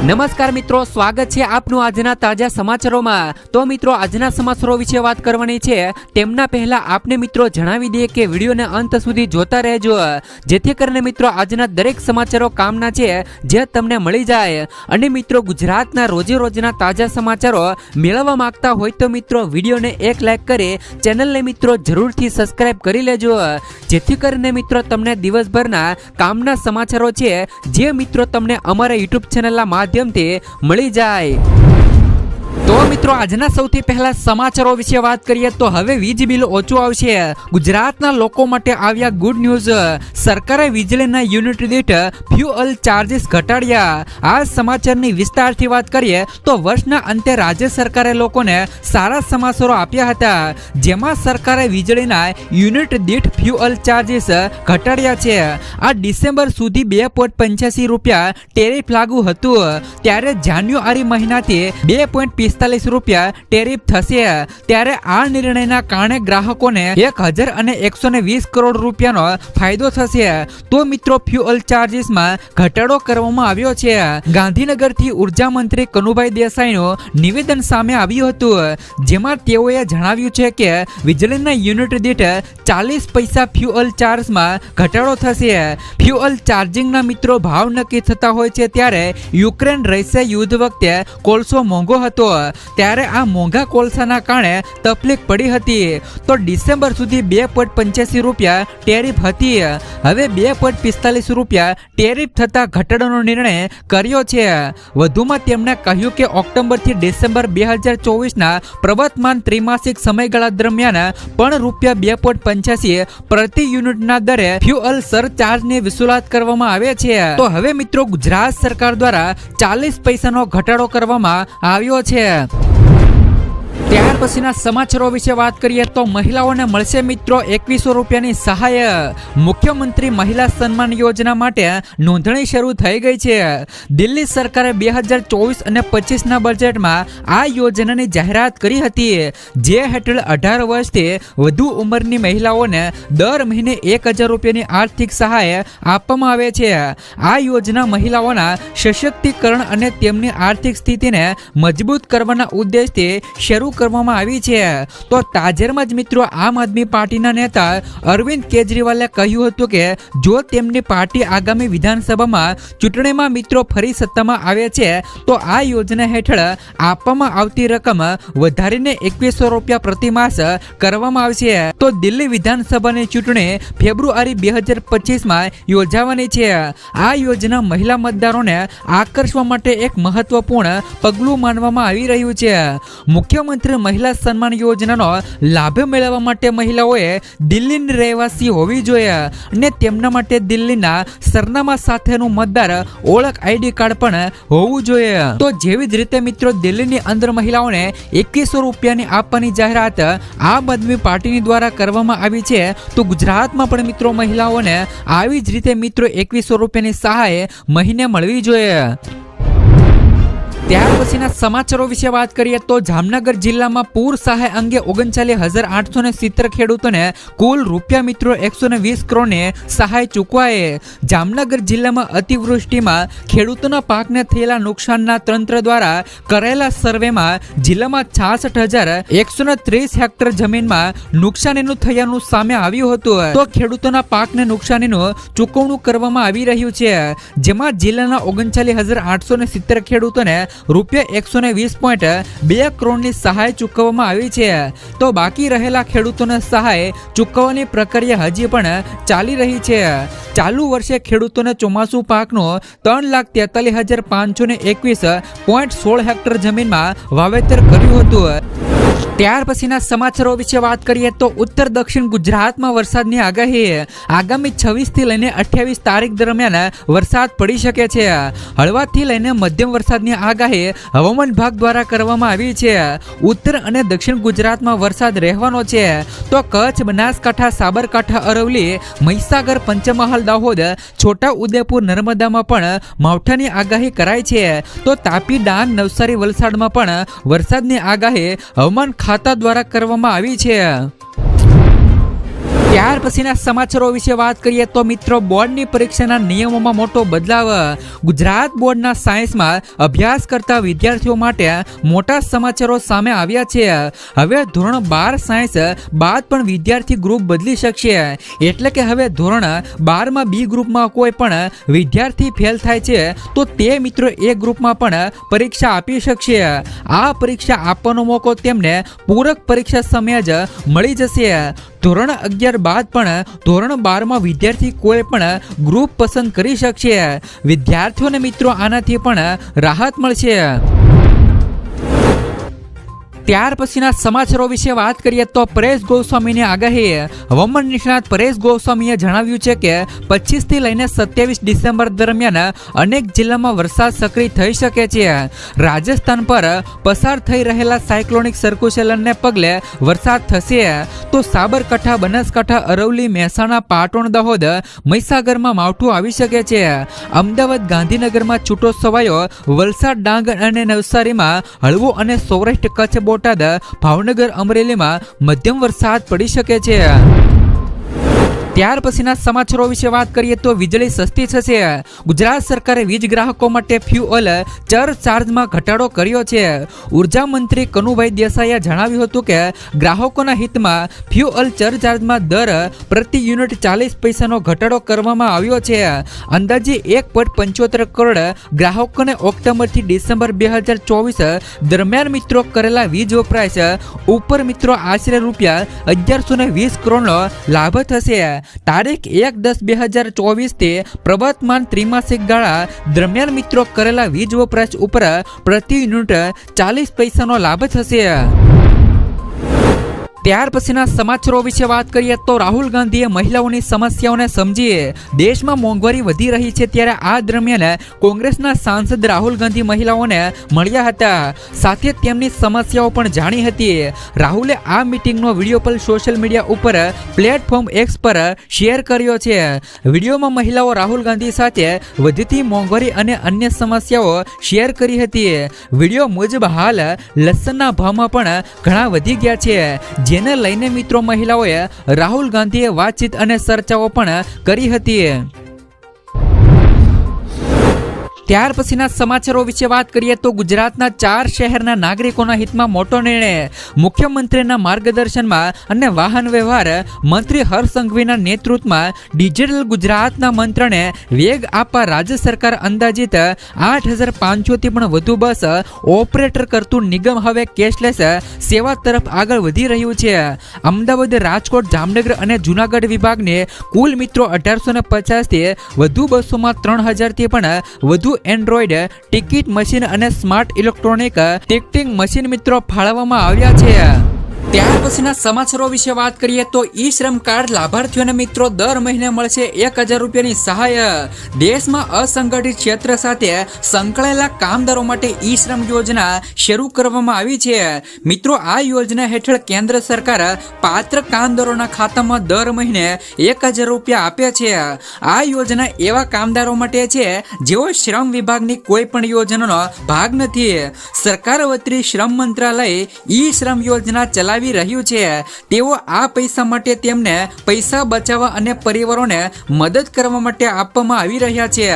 નમસ્કાર મિત્રો, સ્વાગત છે આપનું આજના તાજા સમાચારોમાં. તો મિત્રો, આજના સમાચારો વિશે વાત કરવાની છે. તેમના પહેલા આપને મિત્રો જણાવી દઈએ કે વિડીયોને અંત સુધી જોતા રહેજો. જેથી કરીને મિત્રો, આજના દરેક સમાચારો કામના છે, જે તમને મળી જાય. અને મિત્રો, ગુજરાતના રોજે રોજના તાજા સમાચારો મેળવવા માંગતા હોય તો મિત્રો, વિડીયોને એક લાઈક કરી ચેનલને મિત્રો જરૂરથી સબસ્ક્રાઇબ કરી લેજો. જેથી કરીને મિત્રો, તમને દિવસભરના કામના સમાચારો છે, જે મિત્રો તમને અમારા યુટ્યુબ ચેનલના માધ્યમથી મળી જાય. તો મિત્રો, આજના સૌથી પહેલા સમાચારો વિશે વાત કરીએ તો હવે વીજ બિલ ઓછું આવશે. ગુજરાતના લોકો માટે આવ્યા ગુડ ન્યૂઝ સરકારે વીજળીના યુનિટ દીઠ ફ્યુઅલ ચાર્જિસ ઘટાડ્યા. આ સમાચારની વિસ્તારથી વાત કરીએ તો વર્ષના અંતે રાજ્ય સરકારે લોકોને સારા સમાચારો આપ્યા હતા. જેમાં સરકારે વીજળીના યુનિટ દીઠ ફ્યુઅલ ચાર્જીસ ઘટાડ્યા છે. આ ડિસેમ્બર સુધી બે પોઈન્ટ પંચ્યાસી રૂપિયા ટેરિફ લાગુ હતું. ત્યારે જાન્યુઆરી મહિનાથી બે પોઈન્ટ પિસ્તાલીસ રૂપિયા ટેરિફ થશે. ત્યારે આ નિર્ણયના કારણે ગ્રાહકોને એક હજાર અને એકસો વીસ કરોડ રૂપિયાનો ફાયદો થશે. તો મિત્રો ફ્યુઅલ ચાર્જીસમાં ઘટાડો કરવામાં આવ્યો છે. ગાંધીનગરથી ઊર્જા મંત્રી કનુભાઈ દેસાઈનું નિવેદન સામે આવ્યું હતું. જેમાં તેઓએ જણાવ્યું છે કે, વીજળીના યુનિટ દીઠ ચાલીસ પૈસા ફ્યુઅલ ચાર્જમાં ઘટાડો થશે. ફ્યુઅલ ચાર્જિંગના મિત્રો ભાવ નક્કી થતા હોય છે ત્યારે યુક્રેન રશિયા યુદ્ધ વખતે કોલસો મોંઘો હતો. ત્યારે આ મોંઘા કોલસાના કારણે તકલીફ પડી હતી. તો ડિસેમ્બર સુધી બે પોઈન્ટ પંચ્યાસી રૂપિયા ટેરિફ હતી. હવે બે પોઈન્ટ પિસ્તાલીસ રૂપિયા ટેરિફ થતા ઘટાડાનો નિર્ણય કર્યો છે. વધુમાં તેમણે કહ્યું કે ઓક્ટોબરથી ડિસેમ્બર બે હજાર ચોવીસના પ્રવર્તમાન ત્રિમાસિક સમયગાળા દરમિયાન પણ રૂપિયા બે પોઈન્ટ પંચ્યાસી પ્રતિ યુનિટના દરે ફ્યુઅલ સરચાર્જની વસૂલાત કરવામાં આવે છે. તો હવે મિત્રો ગુજરાત સરકાર દ્વારા ચાલીસ પૈસાનો ઘટાડો કરવામાં આવ્યો છે. Yeah. ત્યાર પછીના સમાચારો વિશે વાત કરીએ તો મહિલાઓને મળશે મિત્રો એકવીસો રૂપિયાની સહાય. મુખ્યમંત્રી મહિલા સન્માન યોજના માટે નોંધણી શરૂ થઈ ગઈ છે. દિલ્હી સરકારે બે હજાર ચોવીસ અને પચીસના બજેટમાં આ યોજનાની જાહેરાત કરી હતી, જે હેઠળ અઢાર વર્ષથી વધુ ઉંમરની મહિલાઓને દર મહિને એક હજાર રૂપિયાની આર્થિક સહાય આપવામાં આવે છે. આ યોજના મહિલાઓના સશક્તિકરણ અને તેમની આર્થિક સ્થિતિને મજબૂત કરવાના ઉદ્દેશથી શરૂ કરવામાં આવી છે. તો તાજેરમાં જ મિત્રો આમ આદમી પાર્ટીના નેતા અરવિંદ કેજરીવાલે કહ્યું હતું કે, જો તેમની પાર્ટી આગામી વિધાનસભામાં ચૂંટણીમાં મિત્રો ફરી સત્તામાં આવે છે, તો આ યોજના હેઠળ આપવામાં આવતી રકમ વધારીને એકવીસો રૂપિયા પ્રતિ માસ કરવામાં આવશે. તો દિલ્હી વિધાનસભાની ચૂંટણી ફેબ્રુઆરી બે હજાર પચીસમાં યોજાવાની છે. આ યોજના મહિલા મતદારોને આકર્ષવા માટે એક મહત્વપૂર્ણ પગલું માનવામાં આવી રહ્યું છે. મુખ્યમંત્રી મહિલા સન્માન યોજનાનો લાભ મેળવવા માટે મહિલાઓએ દિલ્હીની રહેવાસી હોવી જોઈએ અને તેમના માટે દિલ્હીના સરનામા સાથેનું મતદાર ઓળખ આઈડી કાર્ડ પણ હોવું જોઈએ. તો જેવી જ રીતે મિત્રો, દિલ્હીની અંદર મહિલાઓને એકવીસો રૂપિયાની આપવાની જાહેરાત આમ આદમી પાર્ટીની દ્વારા કરવામાં આવી છે. તો ગુજરાતમાં પણ મિત્રો મહિલાઓને આવી જ રીતે મિત્રો એકવીસો રૂપિયાની સહાય મહિને મળવી જોઈએ. ત્યાર પછીના સમાચારો વિશે વાત કરીએ તો જામનગર જિલ્લામાં પૂર સહાય અંગે ઓગણચાલીસ હજાર આઠસો ને સિત્તેર ખેડૂતોને કુલ રૂપિયા મિત્રો એકસો ને વીસ કરોડને સહાય ચૂકવાએ જામનગર જિલ્લામાં અતિવૃષ્ટિમાં ખેડૂતોના પાકને થયેલા નુકસાનના તંત્ર દ્વારા કરાયેલા સર્વેમાં જિલ્લામાં છાસઠ હજાર એકસો ને ત્રીસ હેક્ટર જમીનમાં નુકસાનીનું થયાનું સામે આવ્યું હતું. તો ખેડૂતોના પાકને નુકસાનીનું ચૂકવણું કરવામાં આવી રહ્યું છે. જેમાં જિલ્લાના ઓગણચાલીસ હજાર આઠસો ને સિત્તેર ખેડૂતોને રૂપિયા એકસો ને વીસ પોઈન્ટ બે કરોડની સહાય ચૂકવવામાં આવી છે. તો બાકી રહેલા ખેડૂતોને સહાય ચૂકવવાની પ્રક્રિયા હજી પણ ચાલી રહી છે. ચાલુ વર્ષે ખેડૂતોને ચોમાસુ પાકનો ત્રણ લાખ તેતાલીસ હજાર પાંચસો ને એકવીસ પોઈન્ટ સોળ હેક્ટર જમીનમાં વાવેતર કર્યું હતું. ત્યાર પછીના સમાચારો વિશે વાત કરીએ તો ઉત્તર દક્ષિણ ગુજરાતમાં વરસાદની આગાહી. આગામી છવ્વીસથી લઈને અઠ્યાવીસ તારીખ દરમિયાન વરસાદ પડી શકે છે. હળવાથી લઈને મધ્યમ વરસાદની આગાહી હવામાન વિભાગ દ્વારા કરવામાં આવી છે. ઉત્તર અને દક્ષિણ ગુજરાતમાં વરસાદ રહેવાનો છે. તો કચ્છ, બનાસકાંઠા, સાબરકાંઠા અરવલી મહીસાગર, પંચમહાલ, દાહોદ છોટા ઉદેપુર નર્મદામાં પણ માવઠાની આગાહી કરાઈ છે. તો તાપી, ડાંગ, નવસારી, વલસાડમાં પણ વરસાદની આગાહી હવામાન ખાતા દ્વારા કરવામાં આવી છે. ત્યાર પછીના સમાચારો વિશે વાત કરીએ તો મિત્રો, બોર્ડની પરીક્ષાના નિયમોમાં મોટો બદલાવ. ગુજરાત બોર્ડના સાયન્સમાં અભ્યાસ કરતા વિદ્યાર્થીઓ માટે મોટા સમાચારો સામે આવ્યા છે. હવે ધોરણ બાર સાયન્સ બાદ પણ વિદ્યાર્થી ગ્રુપ બદલી શકશે. એટલે કે હવે ધોરણ બારમાં બી ગ્રુપમાં કોઈ પણ વિદ્યાર્થી ફેલ થાય છે, તો તે મિત્રો એ ગ્રુપમાં પણ પરીક્ષા આપી શકશે. આ પરીક્ષા આપવાનો મોકો તેમને પૂરક પરીક્ષા સમયે જ મળી જશે. ધોરણ અગિયાર બાદ પણ ધોરણ બારમાં વિદ્યાર્થી કોઈ પણ ગ્રુપ પસંદ કરી શકશે. વિદ્યાર્થીઓને મિત્રો આનાથી પણ રાહત મળશે. ત્યાર પછીના સમાચારો વિશે વાત કરીએ તો પરેશ ગોસ્વામીની આગાહી હવામાન નિષ્ણાત પરેશ ગોસ્વામીએ જણાવ્યું છે કે પચીસથી લઈને સત્યાવીસ ડિસેમ્બર દરમિયાન અનેક જિલ્લામાં વરસાદ સક્રિય થઈ શકે છે. રાજસ્થાન પર પસાર થઈ રહેલા સાયક્લોનિક સર્ક્યુલેશનને પગલે વરસાદ થશે. તો સાબરકાંઠા, બનાસકાંઠા અરવલી મહેસાણા, પાટણ, દાહોદ, મહીસાગરમાં માવઠું આવી શકે છે. અમદાવાદ, ગાંધીનગરમાં છૂટો છવાયો વલસાડ, ડાંગ અને નવસારીમાં હળવો અને સૌરાષ્ટ્ર કચ્છ બોટાદ ભાવનગર અમરેલીમાં મધ્યમ વરસાદ પડી શકે છે. ત્યાર પછીના સમાચારો વિશે વાત કરીએ તો વીજળી સસ્તી થશે. ગુજરાત સરકારે વીજ ગ્રાહકો માટે ફ્યુઅલ ચર ચાર્જમાં ઘટાડો કર્યો છે. ઊર્જા મંત્રી કનુભાઈ દેસાઈએ જણાવ્યું હતું કે ગ્રાહકોના હિતમાં ફ્યુઅલ ચર ચાર્જમાં દર પ્રતિ યુનિટ ચાલીસ પૈસાનો ઘટાડો કરવામાં આવ્યો છે. અંદાજે એક પોઈન્ટ પંચોતેર કરોડ ગ્રાહકોને ઓક્ટોબરથી ડિસેમ્બર બે હજાર ચોવીસ દરમિયાન મિત્રો કરેલા વીજ વપરાશ ઉપર મિત્રો આશરે રૂપિયા અગિયારસો ને વીસ કરોડનો લાભ થશે. તારીખ એક દસ બે હજાર ચોવીસથી પ્રવર્તમાન ત્રિમાસિક ગાળા દરમિયાન મિત્રો કરેલા વીજ વપરાશ ઉપર પ્રતિ યુનિટ ચાલીસ પૈસાનો લાભ થશે. ત્યાર પછીના સમાચારો વિશે વાત કરીએ તો રાહુલ ગાંધીએ મહિલાઓની સમસ્યાઓને સમજી દેશમાં મોંઘવારી વધી રહી છે ત્યારે આ દરમિયાન કોંગ્રેસના સાંસદ રાહુલ ગાંધી મહિલાઓને મળ્યા હતા. સાથે તેમની સમસ્યાઓ પણ જાણી હતી. રાહુલે આ મિટિંગનો વીડિયો પણ સોશિયલ મીડિયા ઉપર પ્લેટફોર્મ એક્સ પર શેર કર્યો છે. વિડીયોમાં મહિલાઓ રાહુલ ગાંધી સાથે વધતી મોંઘવારી અને અન્ય સમસ્યાઓ શેર કરી હતી. વીડિયો મુજબ હાલ લસણના ભાવમાં પણ ઘણા વધી ગયા છે. જેને લઈને મિત્રો મહિલાઓએ રાહુલ ગાંધીએ વાતચીત અને ચર્ચાઓ પણ કરી હતી. ત્યાર પછીના સમાચારો વિશે વાત કરીએ તો ગુજરાતના ચાર શહેરના નાગરિકોના હિતમાં મોટો નિર્ણય મુખ્યમંત્રીના માર્ગદર્શનમાં અને વાહન વ્યવહાર મંત્રી હર્ષ સંઘવીના નેતૃત્વમાં ડિજિટલ ગુજરાતના મંત્રને વેગ આપવા રાજ્ય સરકાર અંદાજિત આઠ હજાર પાંચસોથી પણ વધુ બસ ઓપરેટર કરતું નિગમ હવે કેશલેસ સેવા તરફ આગળ વધી રહ્યું છે. અમદાવાદ, રાજકોટ, જામનગર અને જુનાગઢ વિભાગને કુલ મિત્રો અઢારસો ને પચાસથી વધુ બસોમાં ત્રણ હજારથી પણ વધુ એન્ડ્રોઈડ ટિકિટ મશીન અને સ્માર્ટ ઇલેક્ટ્રોનિક ટિકટિંગ મશીન મિત્રો ફાળવવામાં આવ્યા છે. ત્યાર પછીના સમાચારો વિશે વાત કરીએ તો ઈ શ્રમ કાર્ડ લાભાર્થીઓને મિત્રો દર મહિને મળશે એક હજાર રૂપિયાની સહાય. દેશમાં અસંગઠિત ક્ષેત્ર સાથે સંકળાયેલા કામદારો માટે ઈ શ્રમ યોજના શરૂ કરવામાં આવી છે. મિત્રો, આ યોજના હેઠળ કેન્દ્ર સરકાર પાત્ર કામદારોના ખાતામાં દર મહિને એક હજાર રૂપિયા આપે છે. આ યોજના એવા કામદારો માટે છે જેઓ શ્રમ વિભાગની કોઈ પણ યોજનાનો ભાગ નથી. સરકાર વતી શ્રમ મંત્રાલય ઈ શ્રમ યોજના ચલાવી રહ્યું છે. તેઓ આ પૈસા માટે તેમને પૈસા બચાવવા અને પરિવારોને મદદ કરવા માટે આપવામાં આવી રહ્યા છે.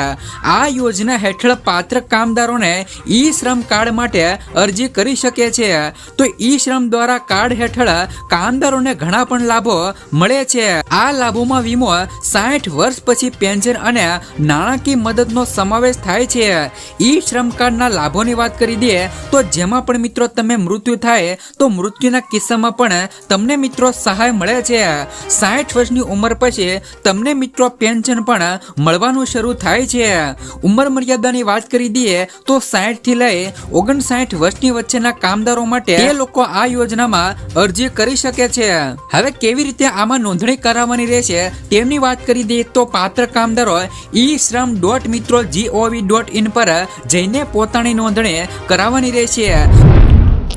આ યોજના હેઠળ પાત્ર કામદારોને ઈ શ્રમ કાર્ડ માટે અરજી કરી શકે છે. તો ઈ શ્રમ દ્વારા કાર્ડ હેઠળ કામદારોને ઘણા પણ લાભો મળે છે. આ લાભોમાં વીમો સાઠ વર્ષ પછી પેન્શન અને નાણાકીય મદદનો સમાવેશ થાય છે. ઈ શ્રમ કાર્ડના લાભોની વાત કરી દઈએ તો જેમાં પણ મિત્રો તમે મૃત્યુ થાય તો મૃત્યુના કિસ્સામાં પણ તમને મિત્રો સહાય મળે છે. સાઠ વર્ષની ઉંમર પછી તમને મિત્રો પેન્શન પણ મળવાનું શરૂ થાય છે. ઉંમર મર્યાદાની વાત કરી દઈએ તો સાઠથી લઈ ઓગણસાઠ વર્ષની વચ્ચેના કામદારો માટે એ લોકો આ યોજનામાં અરજી કરી શકે છે. હવે કેવી રીતે આમાં નોંધણી કરાવવાની રહેશે તેમની વાત કરી દઈએ તો પાત્ર કામદારો ઈ શ્રમ ડોટ મિત્રો જીઓવી ડોટ ઇન પર જઈને પોતાની નોંધણી કરાવવાની રહેશે.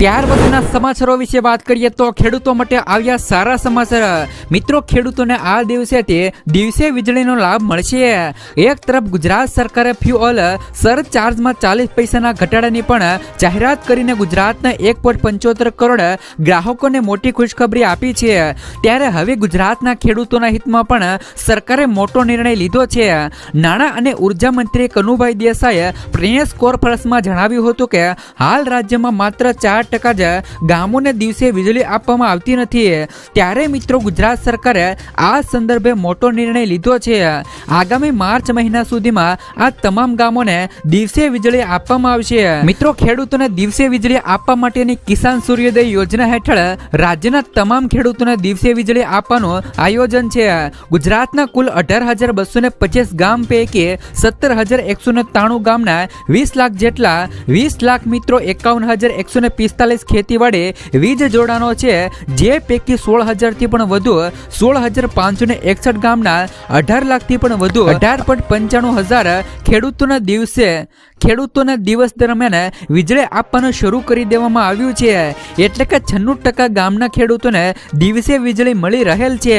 ત્યાર પછીના સમાચારો વિશે વાત કરીએ તો ખેડૂતો માટે આવ્યા સારા સમાચાર. મિત્રો, ખેડૂતોને આ દિવસે તે દિવસે વીજળીનો લાભ મળશે. એક તરફ ગુજરાત સરકારે ફ્યુઅલ સરચાર્જમાં ચાલીસ પૈસાના ઘટાડાની પણ જાહેરાત કરીને ગુજરાતના એક પોઈન્ટ પંચોતેર કરોડ ગ્રાહકોને મોટી ખુશખબરી આપી છે. ત્યારે હવે ગુજરાતના ખેડૂતોના હિતમાં પણ સરકારે મોટો નિર્ણય લીધો છે. નાણાં અને ઊર્જા મંત્રી કનુભાઈ દેસાઈએ પ્રેસ કોન્ફરન્સમાં જણાવ્યું હતું કે, હાલ રાજ્યમાં માત્ર ચાર ટકા જ ગામોને દિવસે વીજળી આપવામાં આવતી નથી. ત્યારે મિત્રો ગુજરાત સરકારે આ સંદર્ભે મોટો નિર્ણય લીધો છે. આગામી માર્ચ મહિના સુધીમાં આ તમામ ગામોને દિવસે વીજળી આપવામાં આવશે. મિત્રો ખેડૂતોને દિવસે વીજળી આપવા માટેની કિસાન સૂર્યોદય યોજના હેઠળ રાજ્યના તમામ ખેડૂતોને દિવસે વીજળી આપવાનું આયોજન છે. ગુજરાતના કુલ અઢાર હજાર બસો ને પચીસ ગામ પૈકી સત્તર હજાર એકસો ને ત્રાણું ગામના વીસ લાખ જેટલા વીસ લાખ મિત્રો, એકાવન હજાર એકસો ને પિસ્તાલીસ ખેતીવાડી વીજ જોડાણો છે. જે પૈકી સોળ હજારથી પણ વધુ, સોળ હજાર પાંચસો ને એકસઠ ગામના, અઢાર લાખથી પણ વધુ, અઢાર પોઈન્ટ પંચાણું હજાર ખેડૂતોના દિવસે, ખેડૂતોના દિવસ દરમિયાન વીજળી આપવાનું શરૂ કરી દેવામાં આવ્યું છે. એટલે કે છન્નું ટકા ગામના ખેડૂતોને દિવસે વીજળી મળી રહેલ છે.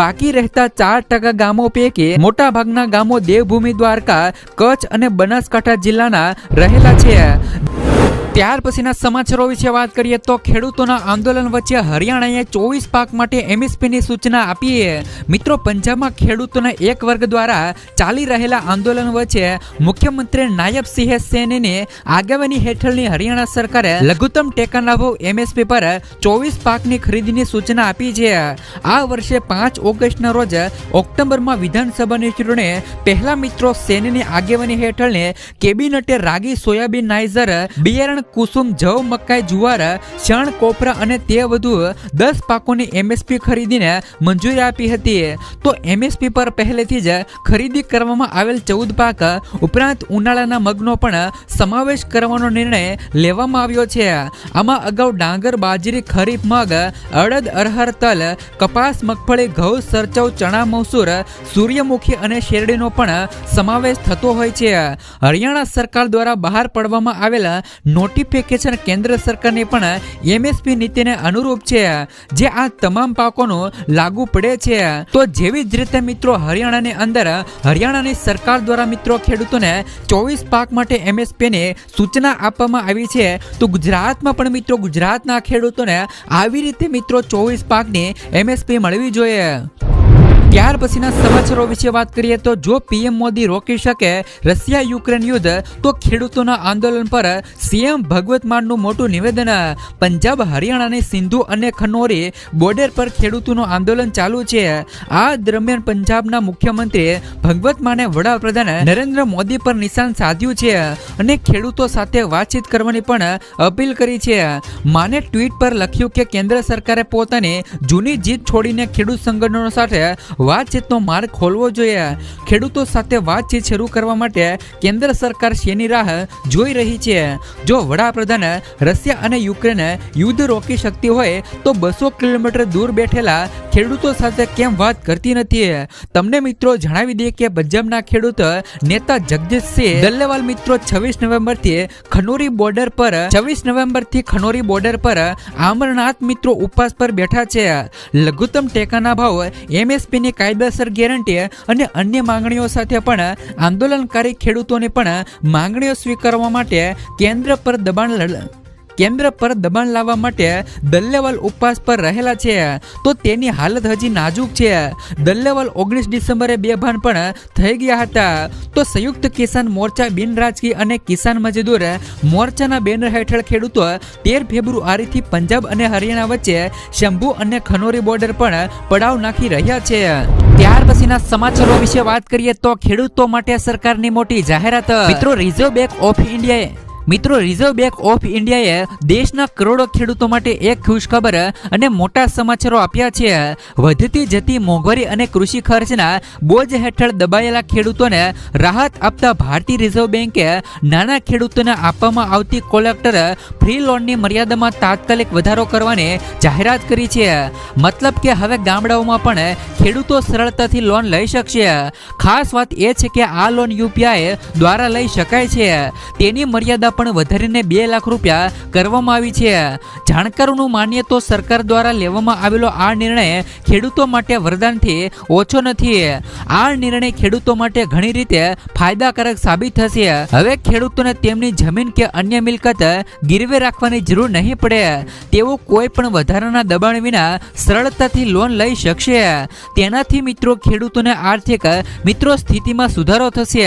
બાકી રહેતા ચાર ટકા ગામો પૈકી મોટા ભાગના ગામો દેવભૂમિ દ્વારકા, કચ્છ અને બનાસકાંઠા જિલ્લાના રહેલા છે. ત્યાર પછીના સમાચારો વિશે વાત કરીએ તો ખેડૂતોના આંદોલન વચ્ચે હરિયાણાએ ચોવીસ પાક માટે એમએસપીની સૂચના આપી મિત્રો, પંજાબમાં ખેડૂતોના એક વર્ગ દ્વારા ચાલી રહેલા આંદોલન વચ્ચે મુખ્યમંત્રી નાયબ સિંહ સેનની આગેવાની હેઠળની હરિયાણા સરકારે લઘુત્તમ ટેકાના ભાવ એમએસપી પર ચોવીસ પાકની ખરીદીની સૂચના આપી છે. આ વર્ષે પાંચ ઓગસ્ટના રોજ ઓક્ટોબરમાં વિધાનસભાની ચૂંટણી પહેલા મિત્રો સેનની આગેવાની હેઠળની કેબિનેટે રાગી સોયાબીન નાઇઝર બિયારણ કુસુમ, જવ, મકાઈ, જુવાર, શણ, કોપરા અને તે વધુ દસ પાકોની એમએસપી ખરીદીને મંજૂરી આપી હતી. તો એમએસપી પર પહેલેથી જ ખરીદી કરવામાં આવેલ ચૌદ પાક ઉપરાંત ઉનાળાના મગનો પણ સમાવેશ કરવાનો નિર્ણય લેવામાં આવ્યો છે. આમાં અગાઉ ડાંગર, બાજરી, ખરીફ મગ, અડદ, અરહર, તલ, કપાસ, મગફળી, ઘઉં, સરચવ, ચણા, મસૂર, સૂર્યમુખી અને શેરડીનો પણ સમાવેશ થતો હોય છે. હરિયાણા સરકાર દ્વારા બહાર પાડવામાં આવેલા નોટિફિકેશન કેન્દ્ર સરકારની પણ એમએસપી નીતિને અનુરૂપ છે જે આ તમામ પાકોનું લાગુ પડે છે. તો જેવી જ રીતે મિત્રો હરિયાણાની અંદર હરિયાણાની સરકાર દ્વારા મિત્રો ખેડૂતોને ચોવીસ પાક માટે એમએસપીની સૂચના આપવામાં આવી છે. તો ગુજરાતમાં પણ મિત્રો ગુજરાતના ખેડૂતોને આવી રીતે મિત્રો ચોવીસ પાકની એમએસપી મળવી જોઈએ. ત્યાર પછીના સમાચારો વિશે વાત કરીએ તો જો પીએમ મોદી રોકી શકે રશિયા યુક્રેન યુદ્ધ, તો ખેડૂતોના આંદોલન પર સીએમ ભગવત માનનું મોટું નિવેદન, પંજાબ, હરિયાણાની સિંધુ અને ખનોરી બોર્ડર પર ખેડૂતોનું આંદોલન ચાલુ છે. આ દરમિયાન પંજાબના મુખ્યમંત્રી ભગવત માને વડાપ્રધાન નરેન્દ્ર મોદી પર નિશાન સાધ્યું છે અને ખેડૂતો સાથે વાતચીત કરવાની પણ અપીલ કરી છે. માને ટ્વીટ પર લખ્યું કે કેન્દ્ર સરકારે પોતાની જૂની જીત છોડીને ખેડૂત સંગઠનો સાથે વાતચીતનો માર્ગ ખોલવો જોઈએ. ખેડૂતો સાથે વાતચીત શરૂ કરવા માટે કેન્દ્ર સરકાર શેની રાહ જોઈ રહી છે? જો વડાપ્રધાન રશિયા અને યુક્રેન યુદ્ધ રોકી શકતી હોય, તો બસો કિલોમીટર દૂર બેઠેલા ખેડૂતો સાથે કેમ વાત કરતી નથી? તમને મિત્રો જણાવી દઈએ કે પંજાબના ખેડૂત નેતા જગદીશસિંહ દલ્લેવાલ મિત્રો છવ્વીસ નવેમ્બરથી ખનોરી બોર્ડર પર, છવ્વીસ નવેમ્બરથી ખનોરી બોર્ડર પર આમરનાથ મિત્રો ઉપવાસ પર બેઠા છે. લઘુત્તમ ટેકાના ભાવ એમએસપીની કાયદેસર ગેરંટી અને અન્ય માંગણીઓ સાથે પણ આંદોલનકારી ખેડૂતોને પણ માંગણીઓ સ્વીકારવા માટે કેન્દ્ર પર દબાણ કેન્દ્ર પર દબાણ લાવવા માટે દલ્લેવાલ ઉપવાસ પર રહેલા છે. તો તેની હાલત હજી નાજુક છે. દલ્લેવાલ ઓગણીસ ડિસેમ્બરે બેભાન પણ થઈ ગયા હતા. તો સંયુક્ત કિસાન મોરચા બિન રાજકીય અને કિસાન મજદૂર મોરચાના બેનર હેઠળ ખેડૂતો તેર ફેબ્રુઆરીથી પંજાબ અને હરિયાણા વચ્ચે શંભુ અને ખનોરી બોર્ડર પણ પડાવ નાખી રહ્યા છે. ત્યાર પછીના સમાચારો વિશે વાત કરીએ તો ખેડૂતો માટે સરકારની મોટી જાહેરાત. મિત્રો, રિઝર્વ બેંક ઓફ ઇન્ડિયાએ મિત્રો રિઝર્વ બેંક ઓફ ઇન્ડિયાએ દેશના કરોડો ખેડૂતો માટે એક ખુશખબર અને મોટા સમાચારો આપ્યા છે. વધતી જતી મોંઘવારી અને કૃષિ ખર્ચના બોજ હેઠળ દબાયેલા ખેડૂતોને રાહત આપતા ભારતીય રિઝર્વ બેંકે નાના ખેડૂતોને આપવામાં આવતી કોલેક્ટર ફ્રી લોનની મર્યાદામાં તાત્કાલિક વધારો કરવાની જાહેરાત કરી છે. મતલબ કે હવે ગામડાઓમાં પણ ખેડૂતો સરળતાથી લોન લઈ શકશે. ખાસ વાત એ છે કે આ લોન યુપીઆઈ દ્વારા લઈ શકાય છે. તેની મર્યાદા કરતાં પણ વધારીને બે લાખ રૂપિયા કરવામાં આવી છે. જાણકારોનું માનીએ તો સરકાર દ્વારા લેવામાં આવેલો આ નિર્ણય ખેડૂતો માટે વરદાનથી ઓછો નથી. આ નિર્ણય ખેડૂતો માટે ઘણી રીતે ફાયદાકારક સાબિત થશે. હવે ખેડૂતોને તેમની જમીન કે અન્ય મિલકત ગીરવે રાખવાની જરૂર નહીં પડે. તેઓ કોઈ પણ વધારાના દબાણ વિના સરળતાથી લોન લઈ શકશે. તેનાથી મિત્રો ખેડૂતોને આર્થિક મિત્રો સ્થિતિમાં સુધારો થશે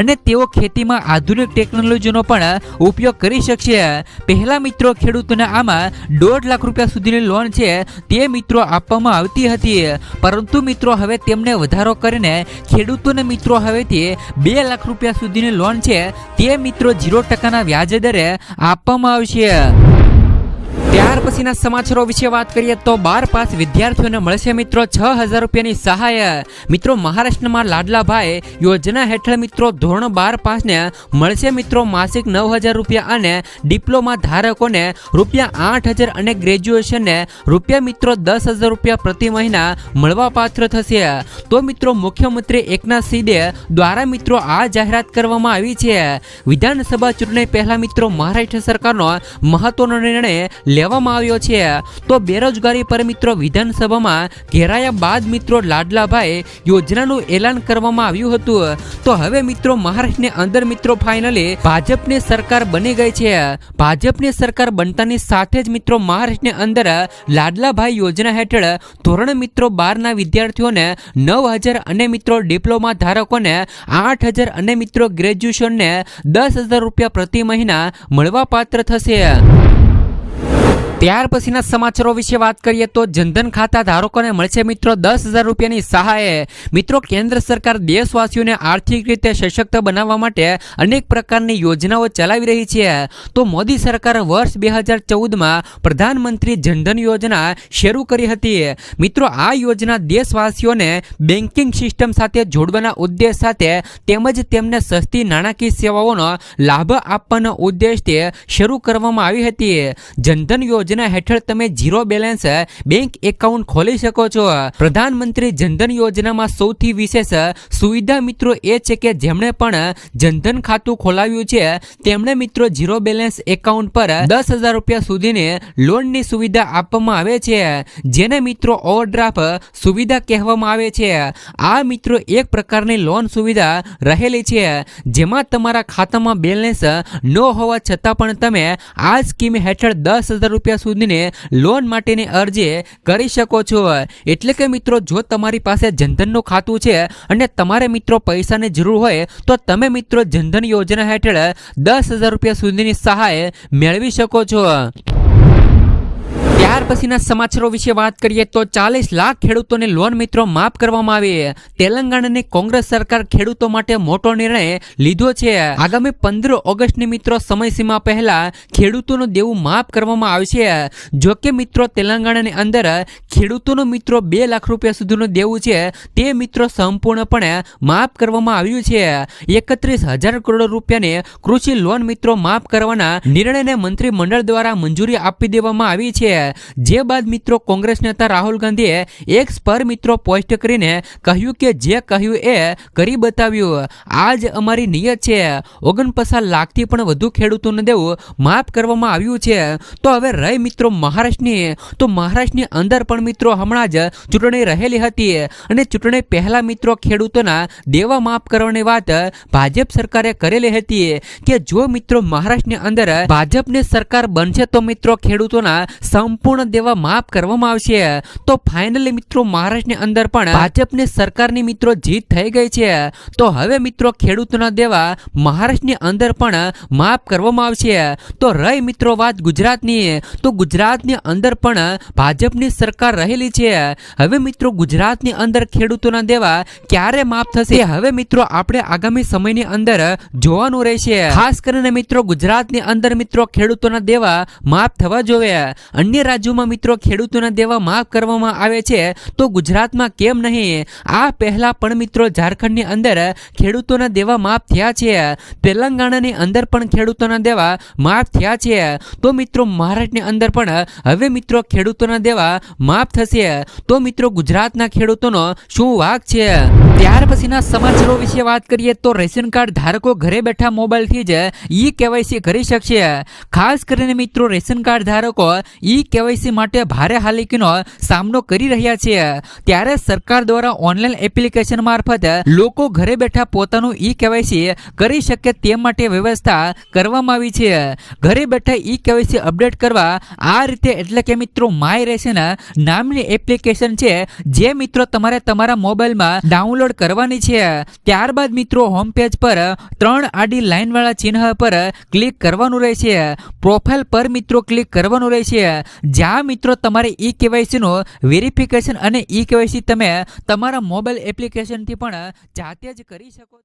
અને તેઓ ખેતીમાં આધુનિક ટેકનોલોજીનો પણ ઉપયોગ કરી શકશે. પહેલા મિત્રો ખેડૂતોને આમાં દોઢ લાખ રૂપિયા સુધીની લોન છે, તે મિત્રો આપવામાં આવતી હતી. પરંતુ મિત્રો હવે તેમને વધારો કરીને ખેડૂતોને મિત્રો હવેથી બે લાખ રૂપિયા સુધીની લોન છે, તે મિત્રો ઝીરો ટકાના વ્યાજ દરે આપવામાં આવશે. ત્યાર પછીના સમાચારો વિશે વાત કરીએ તો બાર પાસ વિદ્યાર્થીઓને મળશે મિત્રો છ હજાર રૂપિયાની સહાય. મિત્રો મહારાષ્ટ્રમાં લાડલાભાઈ યોજના હેઠળ મિત્રો ધોરણ બાર પાસને મળશે મિત્રો માસિક નવ હજાર રૂપિયા અને ડિપ્લોમા ધારકોને રૂપિયા આઠ હજાર અને ગ્રેજ્યુએશનને રૂપિયા મિત્રો દસ હજાર રૂપિયા પ્રતિ મહિના મળવા પાત્ર થશે. તો મિત્રો મુખ્યમંત્રી એકનાથ સિંહે દ્વારા મિત્રો આ જાહેરાત કરવામાં આવી છે. વિધાનસભા ચૂંટણી પહેલા મિત્રો મહારાષ્ટ્ર સરકારનો મહત્વનો નિર્ણય લેવામાં આવ્યો છે. તો બેરોજગારી પર મિત્રો વિધાનસભામાં ઘેરાયા બાદ મિત્રો લાડલાભાઈ યોજનાનું એલાન કરવામાં આવ્યું હતું. તો હવે મિત્રો મહારાષ્ટ્રને અંદર મિત્રો ફાઇનલી ભાજપની સરકાર બની ગઈ છે. ભાજપની સરકાર બનતાની સાથે જ મિત્રો મહારાષ્ટ્રની અંદર લાડલાભાઈ યોજના હેઠળ ધોરણ મિત્રો બારના વિદ્યાર્થીઓને નવ હજાર અને મિત્રો ડિપ્લોમા ધારકોને આઠ હજાર અને મિત્રો ગ્રેજ્યુએશનને દસ હજાર રૂપિયા પ્રતિ મહિના મળવા પાત્ર થશે. ત્યાર પછીના સમાચારો વિશે વાત કરીએ તો જનધન ખાતા ધારકોને મળશે મિત્રો દસ હજાર રૂપિયાની સહાય. મિત્રો, કેન્દ્ર સરકાર દેશવાસીઓને આર્થિક રીતે સશક્ત બનાવવા માટે અનેક પ્રકારની યોજનાઓ ચલાવી રહી છે. તો મોદી સરકાર વર્ષ બે હજાર ચૌદમાં પ્રધાનમંત્રી જનધન યોજના શરૂ કરી હતી. મિત્રો, આ યોજના દેશવાસીઓને બેન્કિંગ સિસ્ટમ સાથે જોડવાના ઉદ્દેશ સાથે તેમજ તેમને સસ્તી નાણાકીય સેવાઓનો લાભ આપવાનો ઉદ્દેશથી શરૂ કરવામાં આવી હતી. જનધન યોજના હેઠળ તમે ઝીરો બેલેન્સ બેંક એકાઉન્ટ ખોલી શકો છો. પ્રધાનમંત્રી જનધન યોજનામાં સૌથી વિશેષ સુવિધા મિત્રો એ છે કે જેમણે પણ જનધન ખાતું ખોલાવ્યું છે, તેમણે મિત્રો ઝીરો બેલેન્સ એકાઉન્ટ પર દસ હજાર રૂપિયા સુધીની લોનની સુવિધા આપવામાં આવે છે. જેને મિત્રો ઓવરડ્રાફ્ટ સુવિધા કહેવામાં આવે છે. આ મિત્રો એક પ્રકારની લોન સુવિધા રહેલી છે, જેમાં તમારા ખાતામાં બેલેન્સ ન હોવા છતાં પણ તમે આ સ્કીમ હેઠળ દસ હજાર રૂપિયા સુધીની લોન માટેની અરજી કરી શકો છો. એટલે કે મિત્રો, જો તમારી પાસે જનધનનું ખાતું છે અને તમારે મિત્રો પૈસાની જરૂર હોય, તો તમે મિત્રો જનધન યોજના હેઠળ દસ હજાર રૂપિયા સુધીની સહાય મેળવી શકો છો. ત્યાર પછીના સમાચારો વિશે વાત કરીએ તો ચાલીસ લાખ ખેડૂતોને લોન મિત્રો માફ કરવામાં આવી. તેલંગાણાની કોંગ્રેસ સરકાર ખેડૂતો માટે મોટો નિર્ણય લીધો છે. આગામી પંદર ઓગસ્ટની મિત્રો સમયસીમા પહેલા ખેડૂતોનું દેવું માફ કરવામાં આવશે જો કે મિત્રો તેલંગાણાની અંદર ખેડૂતોનું મિત્રો બે લાખ રૂપિયા સુધીનું દેવું છે. તે મિત્રો સંપૂર્ણપણે માફ કરવામાં આવ્યું છે. એકત્રીસ હજાર કરોડ રૂપિયાની કૃષિ લોન મિત્રો માફ કરવાના નિર્ણયને મંત્રીમંડળ દ્વારા મંજૂરી આપી દેવામાં આવી છે. જે બાદ મિત્રો કોંગ્રેસ નેતા રાહુલ ગાંધીએ એક્સ પર મિત્રો પોસ્ટ કરીને કહ્યું કે જે કહ્યું એ કરી બતાવ્યું. આજ અમારી નિયત છે. ઓગણપચાસ લાખથી પણ વધુ ખેડૂતોને દેવું માફ કરવામાં આવ્યું છે. તો હવે રહી મિત્રો મહારાષ્ટ્રની, તો મહારાષ્ટ્રની અંદર પણ મિત્રો હમણાં જ ચૂંટણી રહેલી હતી અને ચૂંટણી પહેલા મિત્રો ખેડૂતોના દેવા માફ કરવાની વાત ભાજપ સરકારે કરેલી હતી કે જો મિત્રો મહારાષ્ટ્રની અંદર ભાજપની સરકાર બનશે તો મિત્રો ખેડૂતોના સંપૂર્ણ દેવા માફ કરવામાં આવશે. તો ફાઇનલી મિત્રો મહારાષ્ટ્રની અંદર પણ ભાજપની સરકારની મિત્રો જીત થઈ ગઈ છે. તો હવે મિત્રો ખેડૂતોના દેવા મહારાષ્ટ્રની અંદર પણ માફ કરવામાં આવશે. તો રહી મિત્રો વાત ગુજરાતની. તો ગુજરાતની અંદર પણ ભાજપની સરકાર રહેલી છે. હવે મિત્રો ગુજરાતની અંદર ખેડૂતોના દેવા ક્યારે માફ થશે? હવે મિત્રો આપણે આગામી સમયની અંદર જોવાનું રહેશે. ખાસ કરીને મિત્રો ગુજરાતની અંદર મિત્રો ખેડૂતોના દેવા માફ થવા જોવે અન્ય રાજ્યોમાં મિત્રો ખેડૂતોના દેવા માફ કરવામાં આવે છે, તો ગુજરાતમાં કેમ નહીં? આ પહેલાં પણ મિત્રો ઝારખંડની અંદર ખેડૂતોના દેવા માફ થયા છે, તેલંગાણાની અંદર પણ ખેડૂતોના દેવા માફ થયા છે, તો મિત્રો મહારાષ્ટ્રની અંદર પણ હવે મિત્રો ખેડૂતોના દેવા માફ થશે, તો મિત્રો ગુજરાતના ખેડૂતોનો શું વાક છે? ત્યાર પછીના સમાચારો વિશે વાત કરીએ તો રેશન કાર્ડ ધારકો ઘરે બેઠા મોબાઈલથી જ ઈ કેવાયસી કરી શકશે. ખાસ કરીને મિત્રો રેશન કાર્ડ ધારકો ઈ કેવાયસી માટે ભારે હાલિકીનો સામનો કરી રહ્યા છે. ત્યારે સરકાર દ્વારા ઓનલાઈન એપ્લિકેશન મારફત લોકો ઘરે બેઠા પોતાનું ઈ કેવાયસી કરી શકે તે માટે વ્યવસ્થા કરવામાં આવી છે. ઘરે બેઠા ઈ કેવાયસી અપડેટ કરવા આ રીતે એટલે કે મિત્રો માય રેશન નામની એપ્લિકેશન છે જે મિત્રો તમારે તમારા મોબાઈલમાં ડાઉનલોડ કરવાની છે. ત્યારબાદ મિત્રો હોમ પેજ પર ત્રણ આડી લાઈન વાળા ચિહ્ન પર ક્લિક કરવાનું રહેશે. પ્રોફાઇલ પર મિત્રો ક્લિક કરવાનું રહેશે. જ્યાં મિત્રો તમારે ઈ કેવાયસીનું વેરિફિકેશન અને ઈ કેવાયસી તમે તમારા મોબાઈલ એપ્લિકેશનથી પણ જાતે જ કરી શકો